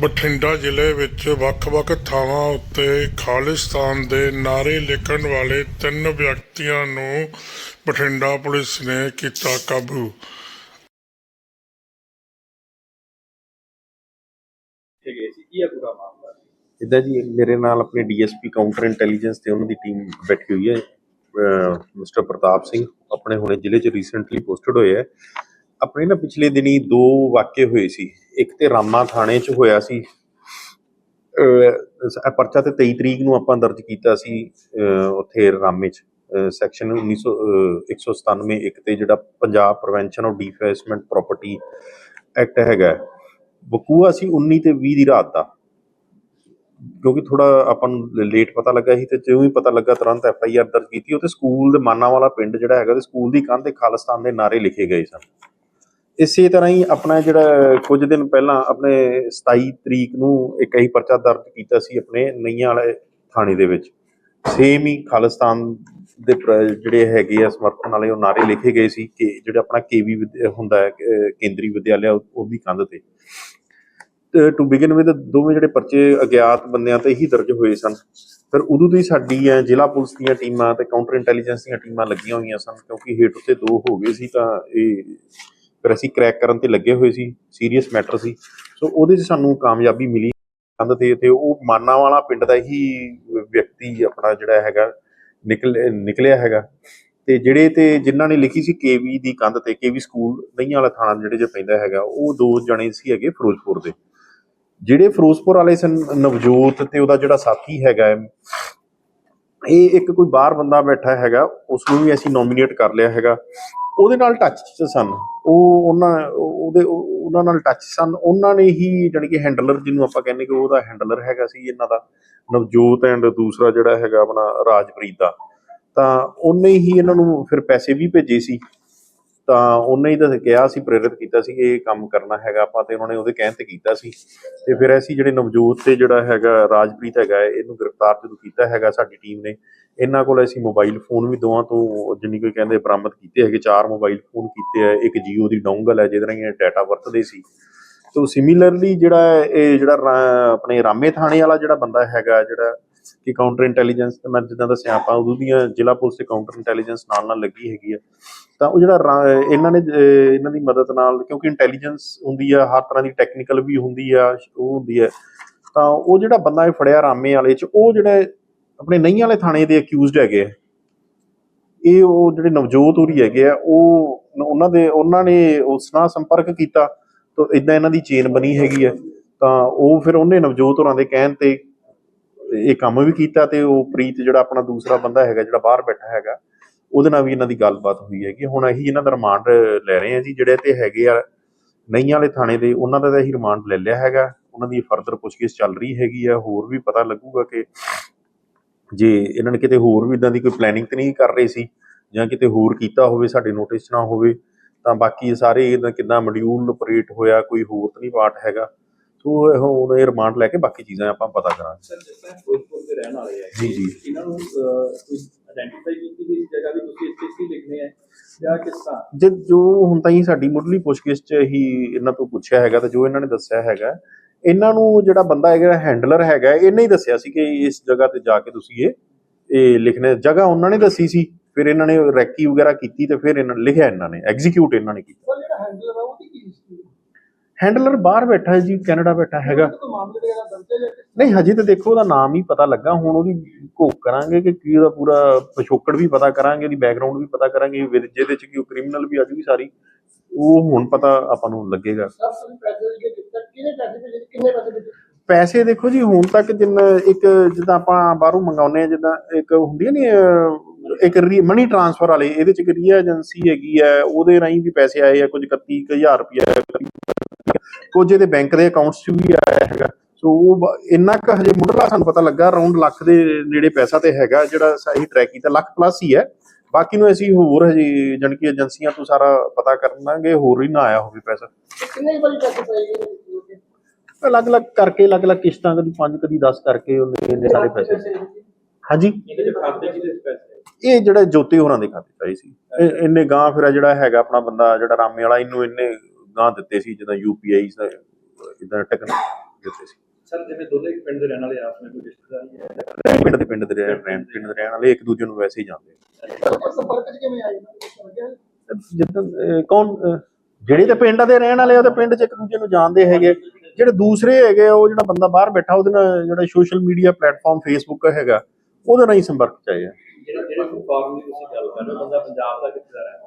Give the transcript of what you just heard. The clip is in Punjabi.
ਬਠਿੰਡਾ ਜ਼ਿਲ੍ਹੇ ਵਿੱਚ ਵੱਖ-ਵੱਖ ਥਾਵਾਂ ਉੱਤੇ ਖਾਲਿਸਤਾਨ ਦੇ ਨਾਅਰੇ ਲਿਖਣ ਵਾਲੇ ਤਿੰਨ ਵਿਅਕਤੀਆਂ ਨੂੰ ਬਠਿੰਡਾ ਪੁਲਿਸ ਨੇ ਕੀਤਾ ਕਾਬੂ। ਇੱਦਾਂ ਜੀ ਮੇਰੇ ਨਾਲ ਆਪਣੇ ਡੀਐਸਪੀ ਕਾਊਂਟਰ ਇੰਟੈਲੀਜੈਂਸ ਤੇ ਉਹਨਾਂ ਦੀ ਟੀਮ ਬੈਠੀ ਹੋਈ ਹੈ ਮਿਸਟਰ ਪ੍ਰਤਾਪ ਸਿੰਘ। ਆਪਣੇ ਹੁਣੇ ਜ਼ਿਲ੍ਹੇ 'ਚ ਰੀਸੈਂਟਲੀ ਪੋਸਟਡ ਹੋਏ ਹੈ। ਆਪਣੇ ਨਾ ਪਿਛਲੇ ਦਿਨੀ ਦੋ ਵਾਕਿਏ ਹੋਏ ਸੀ। ਇੱਕ ਤੇ ਰਾਮਾ ਥਾਣੇ 'ਚ ਹੋਇਆ ਸੀ। ਇਹ ਪਰਚਾ ਤੇ 23 ਤਰੀਕ ਨੂੰ ਆਪਾਂ ਦਰਜ ਕੀਤਾ ਸੀ ਉੱਥੇ ਰਾਮੇ 'ਚ। ਸੈਕਸ਼ਨ 1900 197 ਇੱਕ ਤੇ ਜਿਹੜਾ Punjab prevention of defacement property act ਹੈਗਾ ਬਕੂਆ ਸੀ 19 ਤੇ 20 ਦੀ ਰਾਤ ਦਾ। ਕਿਉਂਕਿ ਥੋੜਾ ਆਪਾਂ ਨੂੰ ਲੇਟ ਪਤਾ ਲੱਗਾ ਸੀ ਤੇ ਜਿਉਂ ਹੀ ਪਤਾ ਲੱਗਾ ਤੁਰੰਤ ਐਫ ਆਈ ਆਰ ਦਰਜ ਕੀਤੀ, ਉਹ ਤੇ ਸਕੂਲ ਦੇ ਮਾਨਾ ਵਾਲਾ ਪਿੰਡ ਜਿਹੜਾ ਹੈਗਾ ਤੇ ਸਕੂਲ ਦੀ ਕੰਧ ਤੇ ਖਾਲਿਸਤਾਨ ਦੇ ਨਾਰੇ ਲਿਖੇ ਗਏ ਸਨ। ਇਸੇ ਤਰ੍ਹਾਂ ਹੀ ਆਪਣਾ ਜਿਹੜਾ ਕੁਝ ਦਿਨ ਪਹਿਲਾਂ ਆਪਣੇ 27 ਤਰੀਕ ਨੂੰ ਇੱਕ ਹੀ ਪਰਚਾ ਦਰਜ ਕੀਤਾ ਸੀ ਆਪਣੇ ਨਈਆਂ ਵਾਲੇ ਥਾਣੇ ਦੇ ਵਿੱਚ। ਸੇਮ ਹੀ ਖਾਲਿਸਤਾਨ ਦੇ ਜਿਹੜੇ ਹੈਗੇ ਆ ਸਮਰਥਨ ਵਾਲੇ, ਉਹ ਨਾਰੇ ਲਿਖੇ ਗਏ ਸੀ ਕਿ ਜਿਹੜਾ ਆਪਣਾ ਕੇਵੀ ਹੁੰਦਾ ਹੈ ਕੇਂਦਰੀ ਵਿਦਿਆਲਿਆ ਉਹਦੀ ਕੰਧ ਤੇ। ਟੂ ਬਿਗਨ ਵਿਦ ਦੋਵੇਂ ਜਿਹੜੇ ਪਰਚੇ ਅਗਿਆਤ ਬੰਦਿਆਂ ਤੇ ਹੀ ਦਰਜ ਹੋਏ ਸਨ। ਫਿਰ ਉਦੋਂ ਤੋਂ ਹੀ ਸਾਡੀ ਹੈ ਜ਼ਿਲ੍ਹਾ ਪੁਲਿਸ ਦੀਆਂ ਟੀਮਾਂ ਤੇ ਕਾਊਂਟਰ ਇੰਟੈਲੀਜੈਂਸ ਦੀਆਂ ਟੀਮਾਂ ਲੱਗੀਆਂ ਹੋਈਆਂ ਸਨ, ਕਿਉਂਕਿ ਹੇਠ ਉੱਤੇ ਦੋ ਹੋ ਗਏ ਸੀ ਤਾਂ ਇਹ ਫਿਰ ਅਸੀਂ ਕ੍ਰੈਕ ਕਰਨ ਤੇ ਲੱਗੇ ਹੋਏ ਸੀ ਸੀਰੀਅਸ ਮੈਟਰ ਸੀ। ਸੋ ਉਹਦੇ 'ਚ ਸਾਨੂੰ ਕਾਮਯਾਬੀ ਮਿਲੀ। ਕੰਧ ਤੇ ਤੇ ਉਹ ਮਾਨਾ ਵਾਲਾ ਪਿੰਡ ਦਾ ਹੀ ਵਿਅਕਤੀ ਆਪਣਾ ਜਿਹੜਾ ਹੈਗਾ, ਨਿਕਲ, ਨਿਕਲਿਆ ਹੈਗਾ। ਤੇ ਜਿਹੜੇ ਤੇ ਜਿਨ੍ਹਾਂ ਨੇ ਲਿਖੀ ਸੀ ਕੇਵੀ ਦੀ ਕੰਧ ਤੇ ਕੇਵੀ ਸਕੂਲ ਨਈਆਂ ਵਾਲਾ ਥਾਣਾ ਜਿਹੜੇ ਜੇ ਪੈਂਦਾ ਹੈਗਾ, ਉਹ ਦੋ ਜਣੇ ਸੀ ਹੈਗੇ ਫਿਰੋਜ਼ਪੁਰ ਦੇ। ਜਿਹੜੇ ਫਿਰੋਜ਼ਪੁਰ ਵਾਲੇ ਸਨ, ਨਵਜੋਤ ਤੇ ਉਹਦਾ ਜਿਹੜਾ ਸਾਥੀ ਹੈਗਾ ਇਹ ਇੱਕ ਕੋਈ ਬਾਹਰ ਬੰਦਾ ਬੈਠਾ ਹੈਗਾ ਉਸ ਨੂੰ ਵੀ ਅਸੀਂ ਨੋਮੀਨੇਟ ਕਰ ਲਿਆ ਹੈਗਾ। ਉਹਦੇ ਨਾਲ ਟੱਚ ਚ ਸਨ। ਉਹ ਉਹਨਾਂ, ਉਹਦੇ, ਉਹਨਾਂ ਨਾਲ ਟੱਚ ਸਨ। ਉਹਨਾਂ ਨੇ ਹੀ ਜਾਣੀ ਕਿ ਹੈਂਡਲਰ ਜਿਹਨੂੰ ਆਪਾਂ ਕਹਿੰਦੇ ਕਿ ਉਹਦਾ ਹੈਂਡਲਰ ਹੈਗਾ ਸੀ, ਇਹਨਾਂ ਦਾ, ਨਵਜੋਤ ਐਂਡ ਦੂਸਰਾ ਜਿਹੜਾ ਹੈਗਾ ਆਪਣਾ ਰਾਜਪ੍ਰੀਤ ਦਾ। ਤਾਂ ਉਹਨੇ ਹੀ ਇਹਨਾਂ ਨੂੰ ਫਿਰ ਪੈਸੇ ਵੀ ਭੇਜੇ ਸੀ। ਤਾਂ ਉਹਨੇ ਹੀ ਤਾਂ ਕਿਹਾ ਸੀ, ਪ੍ਰੇਰਿਤ ਕੀਤਾ ਸੀ ਕਿ ਇਹ ਕੰਮ ਕਰਨਾ ਹੈਗਾ ਆਪਾਂ ਤੇ ਉਹਨਾਂ ਨੇ ਉਹਦੇ ਕਹਿਣ ਤੇ ਕੀਤਾ ਸੀ। ਤੇ ਫਿਰ ਅਸੀਂ ਜਿਹੜੇ ਨਵਜੋਤ ਤੇ ਜਿਹੜਾ ਹੈਗਾ ਰਾਜਪ੍ਰੀਤ ਹੈਗਾ, ਇਹਨੂੰ ਗ੍ਰਿਫਤਾਰ ਜਦੋਂ ਕੀਤਾ ਹੈਗਾ ਸਾਡੀ ਟੀਮ ਨੇ ਇਹਨਾਂ ਕੋਲ ਅਸੀਂ ਮੋਬਾਈਲ ਫੋਨ ਵੀ ਦੋਵਾਂ ਤੋਂ, ਜਿੰਨੀ ਕੋਈ ਕਹਿੰਦੇ ਬਰਾਮਦ ਕੀਤੇ ਹੈਗੇ, ਚਾਰ ਮੋਬਾਈਲ ਫੋਨ ਕੀਤੇ ਹੈ ਇੱਕ ਜੀਓ ਦੀ ਡੋਂਗਲ ਹੈ ਜਿਹਦੇ ਨਾਲ ਇਹ ਡਾਟਾ ਵਰਤਦੇ ਸੀ। ਤੋ ਸਿਮਿਲਰਲੀ ਜਿਹੜਾ ਇਹ ਜਿਹੜਾ ਰਾ- ਆਪਣੇ ਰਾਮੇ ਥਾਣੇ ਵਾਲਾ ਜਿਹੜਾ ਬੰਦਾ ਹੈਗਾ, ਜਿਹੜਾ ਕਿ ਕਾਊਂਟਰ ਇੰਟੈਲੀਜੈਂਸ ਤੇ ਮੈਂ ਜਿੱਦਾਂ ਦੱਸਿਆ, ਆਪਾਂ ਉਦੋਂ ਦੀਆਂ ਜ਼ਿਲ੍ਹਾ ਪੁਲਿਸ ਤੇ ਕਾਊਂਟਰ ਇੰਟੈਲੀਜੈਂਸ ਨਾਲ ਨਾਲ ਲੱਗੀ ਹੈਗੀ ਆ। ਤਾਂ ਉਹ ਜਿਹੜਾ ਰਾ- ਇਹਨਾਂ ਨੇ ਇਹਨਾਂ ਦੀ ਮਦਦ ਨਾਲ, ਕਿਉਂਕਿ ਇੰਟੈਲੀਜੈਂਸ ਹੁੰਦੀ ਆ, ਹਰ ਤਰ੍ਹਾਂ ਦੀ ਟੈਕਨੀਕਲ ਵੀ ਹੁੰਦੀ ਆ, ਉਹ ਹੁੰਦੀ ਹੈ ਤਾਂ ਉਹ ਜਿਹੜਾ ਬੰਦਾ ਇਹ ਫੜਿਆ ਰਾਮੇ ਵਾਲੇ ਚ, ਉਹ ਜਿਹੜਾ ਆਪਣੇ ਨਹੀਂ ਵਾਲੇ ਥਾਣੇ ਦੇ ਅਕਿਊਜ਼ਡ ਹੈਗੇ ਆ। ਇਹ ਉਹ ਜਿਹੜੇ ਨਵਜੋਤ ਹੋਰੀ ਹੈਗੇ ਆ, ਉਹ ਉਹਨਾਂ ਦੇ, ਉਹਨਾਂ ਨੇ ਉਸ ਨਾਲ ਸੰਪਰਕ ਕੀਤਾ ਤਾਂ ਇਦਾਂ ਇਹਨਾਂ ਦੀ ਚੇਨ ਬਣੀ ਹੈਗੀ ਹੈ ਤਾਂ ਉਹ ਫਿਰ ਉਹਨੇ ਨਵਜੋਤ ਹੋਰਾਂ ਦੇ ਕਹਿਣ ਤੇ ਇਹ ਕੰਮ ਵੀ ਕੀਤਾ ਤੇ ਉਹ ਪ੍ਰੀਤ ਜਿਹੜਾ ਆਪਣਾ ਦੂਸਰਾ ਬੰਦਾ ਹੈਗਾ, ਜਿਹੜਾ ਬਾਹਰ ਬੈਠਾ ਹੈਗਾ, ਉਹਦੇ ਨਾਲ ਵੀ ਇਹਨਾਂ ਦੀ ਗੱਲਬਾਤ ਹੋਈ ਹੈਗੀ ਹੁਣ ਅਸੀਂ ਇਹਨਾਂ ਦਾ ਰਿਮਾਂਡ ਲੈ ਰਹੇ ਹਾਂ ਜੀ, ਜਿਹੜੇ ਤੇ ਹੈਗੇ ਆ ਨਹੀਂ ਵਾਲੇ ਥਾਣੇ ਦੇ, ਉਹਨਾਂ ਦਾ ਤਾਂ ਅਸੀਂ ਰਿਮਾਂਡ ਲੈ ਲਿਆ ਹੈਗਾ। ਉਹਨਾਂ ਦੀ ਫਰਦਰ ਪੁੱਛਗਿੱਛ ਚੱਲ ਰਹੀ ਹੈਗੀ ਆ, ਹੋਰ ਵੀ ਪਤਾ ਲੱਗੂਗਾ ਕਿ ਜੇ ਇਹਨਾਂ ਨੇ ਕਿਤੇ ਹੋਰ ਵੀ ਇਦਾਂ ਦੀ ਕੋਈ ਪਲੈਨਿੰਗ ਤੇ ਨਹੀਂ ਕਰ ਰਹੇ ਸੀ ਜਾਂ ਕਿਤੇ ਹੋਰ ਕੀਤਾ ਹੋਵੇ ਸਾਡੇ ਨੋਟਿਸ ਨਾ ਹੋਵੇ ਤਾਂ ਬਾਕੀ ਇਹ ਸਾਰੇ ਇਹਦਾ ਕਿਦਾਂ ਮੋਡਿਊਲ ਆਪਰੇਟ ਹੋਇਆ ਕੋਈ ਹੋਰ ਤਾਂ ਨਹੀਂ ਪਾਰਟ ਹੈਗਾ। ਸੋ ਹੁਣ ਇਹ ਰਿਮਾਂਡ ਲੈ ਕੇ ਬਾਕੀ ਚੀਜ਼ਾਂ ਆਪਾਂ ਪਤਾ ਕਰਾਂਗੇ। ਸਰ ਜਿਸ ਤਰ੍ਹਾਂ ਫਿਰੋਜ਼ਪੁਰ ਦੇ ਰਹਿਣ ਵਾਲੇ ਹੈ ਜੀ, ਜੀ। ਇਹਨਾਂ ਨੂੰ ਆਇਡੈਂਟੀਫਾਈ ਕੀਤੀ ਗਈ ਜਗ੍ਹਾ ਵੀ ਤੁਸੀਂ ਇੱਥੇ ਹੀ ਲਿਖਨੇ ਹੈ ਜਾਂ ਕਿਸ ਤਰ੍ਹਾਂ? ਜੇ ਜੋ ਹੁਣ ਤਾਈਂ ਸਾਡੀ ਮੁੱਢਲੀ ਪੁੱਛਗਿੱਛ 'ਚ ਹੀ ਇਹਨਾਂ ਤੋਂ ਪੁੱਛਿਆ ਹੈਗਾ ਤੇ ਜੋ ਇਹਨਾਂ ਨੇ ਦੱਸਿਆ ਹੈਗਾ ਇਹਨਾਂ ਨੂੰ ਜਿਹੜਾ ਬੰਦਾ ਹੈਗਾ ਹੈਂਡਲਰ ਹੈਗਾ ਇਹਨੇ ਹੀ ਦੱਸਿਆ ਸੀ ਕਿ ਇਸ ਜਗ੍ਹਾ ਤੇ ਜਾ ਕੇ ਤੁਸੀਂ ਇਹ ਇਹ ਲਿਖਣਾ ਜਗ੍ਹਾ ਉਹਨਾਂ ਨੇ ਦੱਸੀ ਸੀ ਫਿਰ ਇਹਨਾਂ ਨੇ ਰੈਕੀ ਵਗੈਰਾ ਕੀਤੀ ਤੇ ਫਿਰ ਇਹਨਾਂ ਨੇ ਲਿਖਿਆ ਇਹਨਾਂ ਨੇ ਐਗਜ਼ੀਕਿਊਟ ਇਹਨਾਂ ਨੇ ਕੀਤਾ। ਜਿਹੜਾ ਹੈਂਡਲਰ ਹੈ ਉਹਦੀ ਕੀ ਹਿਸਟਰੀ ਹੈਂਡਲਰ ਬਾਹਰ ਬੈਠਾ ਹੈ ਜੀ ਕੈਨੇਡਾ ਬੈਠਾ ਹੈਗਾ। ਨਹੀਂ ਹਜੇ ਤਾਂ ਦੇਖੋ ਉਹਦਾ ਨਾਮ ਹੀ ਪਤਾ ਲੱਗਾ ਹੁਣ ਉਹਦੀ ਘੋਖ ਕਰਾਂਗੇ ਕਿ ਕੀ ਉਹਦਾ ਪੂਰਾ ਪਿਛੋਕੜ ਵੀ ਪਤਾ ਕਰਾਂਗੇ ਉਹਦੀ ਬੈਕਗ੍ਰਾਉਂਡ ਵੀ ਪਤਾ ਕਰਾਂਗੇ ਜਿਹਦੇ ਚ ਕੀ ਉਹ ਕ੍ਰਿਮੀਨਲ ਵੀ ਅੱਜ ਵੀ ਸਾਰੀ ਉਹ ਹੁਣ ਪਤਾ ਆਪਾਂ ਨੂੰ ਲੱਗੇਗਾ। ਪੈਸੇ ਦੇ ਕਿੰਨੇ ਕਿੰਨੇ ਪੈਸੇ ਭੇਜੇ ਕਿੰਨੇ ਪੈਸੇ ਭੇਜੇ ਪੈਸੇ ਦੇਖੋ ਜੀ ਹੁਣ ਤੱਕ ਜਿੰਨ ਇੱਕ ਜਿੱਦਾਂ ਆਪਾਂ ਬਾਹਰੋਂ ਮੰਗਾਉਂਦੇ ਆ ਜਿੱਦਾਂ ਇੱਕ ਹੁੰਦੀ ਹੈ ਨਹੀਂ ਇੱਕ ਮਨੀ ਟ੍ਰਾਂਸਫਰ ਵਾਲੇ ਇਹਦੇ ਚ ਇੱਕ ਰੀਆ ਏਜੰਸੀ ਹੈਗੀ ਹੈ ਉਹਦੇ ਰਾਹੀਂ ਵੀ ਪੈਸੇ ਆਏ ਆ ਕੁਝ 31000 ਰੁਪਇਆ ਕੁਝ ਇਹਦੇ ਬੈਂਕ ਦੇ ਅਕਾਊਂਟਸ 'ਚ ਵੀ ਆਇਆ ਹੈਗਾ। ਸੋ ਉਹ ਇੰਨਾ ਕੁ ਹਜੇ ਮੁੱਢਲਾ ਸਾਨੂੰ ਪਤਾ ਲੱਗਾ ਅਰਾਊਂਡ ਲੱਖ ਦੇ ਨੇੜੇ ਪੈਸਾ ਤੇ ਹੈਗਾ ਜਿਹੜਾ ਸਹੀ ਟਰੈਕ ਕੀਤਾ ਲੱਖ ਪਲੱਸ ਹੀ ਹੈ। ਬਾਕੀ ਨੂੰ ਅਸੀਂ ਹੋਰ ਹਜੇ ਜਾਣੀ ਕਿ ਏਜੰਸੀਆਂ ਤੋਂ ਸਾਰਾ ਪਤਾ ਕਰਨਾਂਗੇ ਹੋਰ ਹੀ ਨਾ ਆਇਆ ਹੋਵੇ ਪੈਸਾ। ਕਿੰਨੇ ਵਾਰੀ ਪੈਸੇ ਪਾਏ ਅਲੱਗ-ਅਲੱਗ ਕਰਕੇ ਅਲੱਗ-ਅਲੱਗ ਕਿਸ਼ਤਾਂ ਕਦੀ 5 ਕਦੀ 10 ਕਰਕੇ ਉਹਨੇ ਇੰਨੇ ਸਾਰੇ ਪੈਸੇ। ਹਾਂਜੀ? ਇਹਦੇ ਚ ਖਾਤੇ ਚ ਪੈਸੇ? ਇਹ ਜਿਹੜਾ ਜੋਤੀ ਹੋਰਾਂ ਦੇ ਖਾਤੇ 'ਚ ਆਈ ਸੀ। ਇਹਨੇ ਗਾਂ ਫਿਰ ਜਿਹੜਾ ਹੈਗਾ ਆਪਣਾ ਬੰਦਾ ਜਿਹੜਾ ਰਾਮੇ ਵਾਲਾ ਇਹਨੂੰ ਇਹਨੇ ਗਾਂ ਦਿੱਤੇ ਸੀ ਜਿੱਦਾਂ ਯੂਪੀਆਈ ਇਦਾਂ ਟੈਕਨ ਦਿੱਤੇ ਸੀ। ਸਰ ਜਿਵੇਂ ਦੋਨੇ ਪਿੰਡ ਦੇ ਰਹਿਣ ਵਾਲੇ ਆਪਸ ਵਿੱਚ ਕੋਈ ਰਿਸ਼ਤੇਦਾਰੀ ਹੈ? ਪਿੰਡ ਦੇ ਪਿੰਡ ਦੇ ਰਹਿਣ ਰਹਿਣ- ਪਿੰਡ ਦੇ ਰਹਿਣ ਵਾਲੇ ਇੱਕ ਦੂਜੇ ਨੂੰ ਵੈਸੇ ਹੀ ਜਾਣਦੇ ਸੰਪਰਕ ਚ ਕਿਵੇਂ ਆਏ? ਜਿੱਦਾਂ ਕੌਣ ਜਿਹੜੇ ਤੇ ਪਿੰਡ ਦੇ ਰਹਿਣ ਵਾਲੇ ਉਹ ਤੇ ਪਿੰਡ 'ਚ ਇੱਕ ਦੂਜੇ ਨੂੰ ਜਾਣਦੇ ਹੈਗੇ ਜਿਹੜੇ ਦੂਸਰੇ ਹੈਗੇ ਉਹ ਜਿਹੜਾ ਬੰਦਾ ਬਾਹਰ ਬੈਠਾ, ਉਹਦੇ ਨਾਲ ਜਿਹੜਾ ਸੋਸ਼ਲ ਮੀਡੀਆ ਪਲੇਟਫਾਰਮ ਫੇਸਬੁੱਕ ਹੈਗਾ, ਉਹਦੇ ਨਾਲ ਹੀ ਸੰਪਰਕ 'ਚ ਆਏ ਆ। ਜਿਹੜੇ ਜਿਹੜੇ ਫਾਰਮ ਦੀ ਤੁਸੀਂ ਗੱਲ ਕਰ ਰਹੇ ਹੋ ਪੰਜਾਬ ਦਾ ਕਿੱਥੇ ਦਾ ਰਹਿਣ